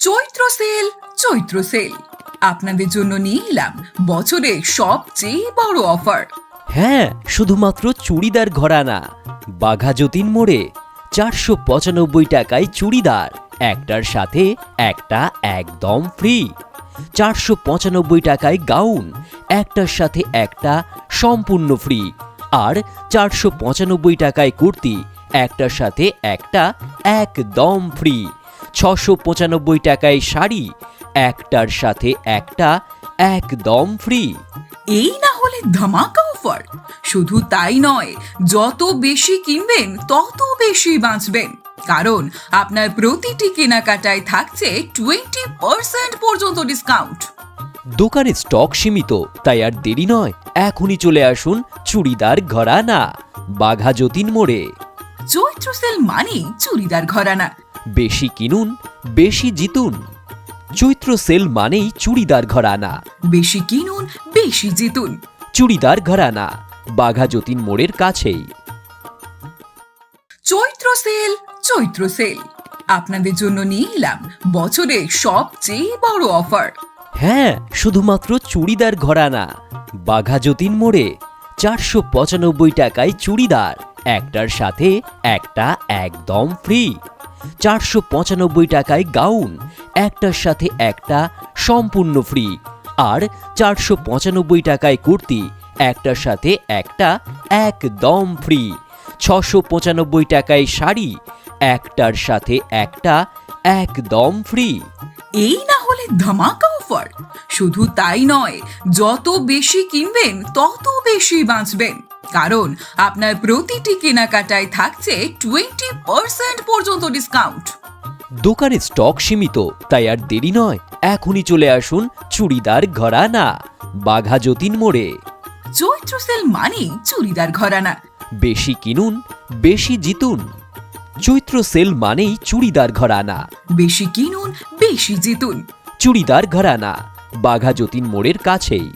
চৈত্র sale Chaitra sale. আপনাদের জন্য নিয়ে এলাম বছরের সবচেয়ে বড় অফার। হ্যাঁ শুধুমাত্র চুড়িদার ঘরানা। বাঘা যতীন মোড়ে চারশো পঁচানব্বই টাকায় চুড়িদার, একটার সাথে একটা একদম ফ্রি। চারশো পঁচানব্বই টাকায় গাউন, একটার সাথে একটা সম্পূর্ণ ফ্রি। আর চারশো পঁচানব্বই টাকায় কুর্তি, একটার সাথে একটা একদম ফ্রি। ছশো পঁচানব্বই টাকায় শাড়ি একটার সাথে একটা একদম ফ্রি এই না হলে ধামাকা অফার শুধু তাই নয় যত বেশি কিনবেন তত বেশি বাঁচবেন। কারণ আপনার প্রতিটি কেনাকাটায় থাকছে টোয়েন্টি পার্সেন্ট পর্যন্ত ডিসকাউন্ট দোকানে স্টক সীমিত তাই আর দেরি নয়। এখনই চলে আসুন চুড়িদার ঘরানা বাঘা যতীন মোড়ে। চৈত্র সেল মানেই চুড়িদার ঘরানা। বেশি কিনুন বেশি জিতুন। চৈত্র সেল মানেই চুড়িদার ঘরানা। বেশি কিনুন বেশি জিতুন। চুড়িদার ঘরানা বাঘা যতীন মোড়ের কাছেই। Chaitra sale Chaitra sale. আপনাদের জন্য নিয়ে এলাম বছরের সবচেয়ে বড় অফার। হ্যাঁ শুধুমাত্র চুড়িদার ঘরানা বাঘা যতীন মোড়ে চারশো পঁচানব্বই টাকায় চুড়িদার একটার সাথে একটা একদম ফ্রি। চারশো পঁচানব্বই টাকায় গাউন। একটার সাথে একটা, সম্পূর্ণ ফ্রি। আর চারশো পঁচানব্বই টাকায় কুর্তি, একটার সাথে একটা, একদম ফ্রি। ছশো পঁচানব্বই টাকায় শাড়ি, একটার সাথে একটা, একদম ফ্রি। এই না হলে ধামাকা অফার। শুধু তাই নয়, যত বেশি কিনবেন, তত বেশি বাঁচবেন। কারণ আপনার প্রতিটি কেনাকাটায় থাকছে টোয়েন্টি পার্সেন্ট পর্যন্ত ডিসকাউন্ট দোকানে স্টক সীমিত তাই আর দেরি নয়। এখনই চলে আসুন চুড়িদার ঘরানা বাঘা যতীন মোড়ে। চৈত্র সেল মানেই চুড়িদার ঘরানা। বেশি কিনুন বেশি জিতুন। চৈত্র সেল মানেই চুড়িদার ঘরানা। বেশি কিনুন বেশি জিতুন। চুড়িদার ঘরানা বাঘা যতীন মোড়ের কাছেই।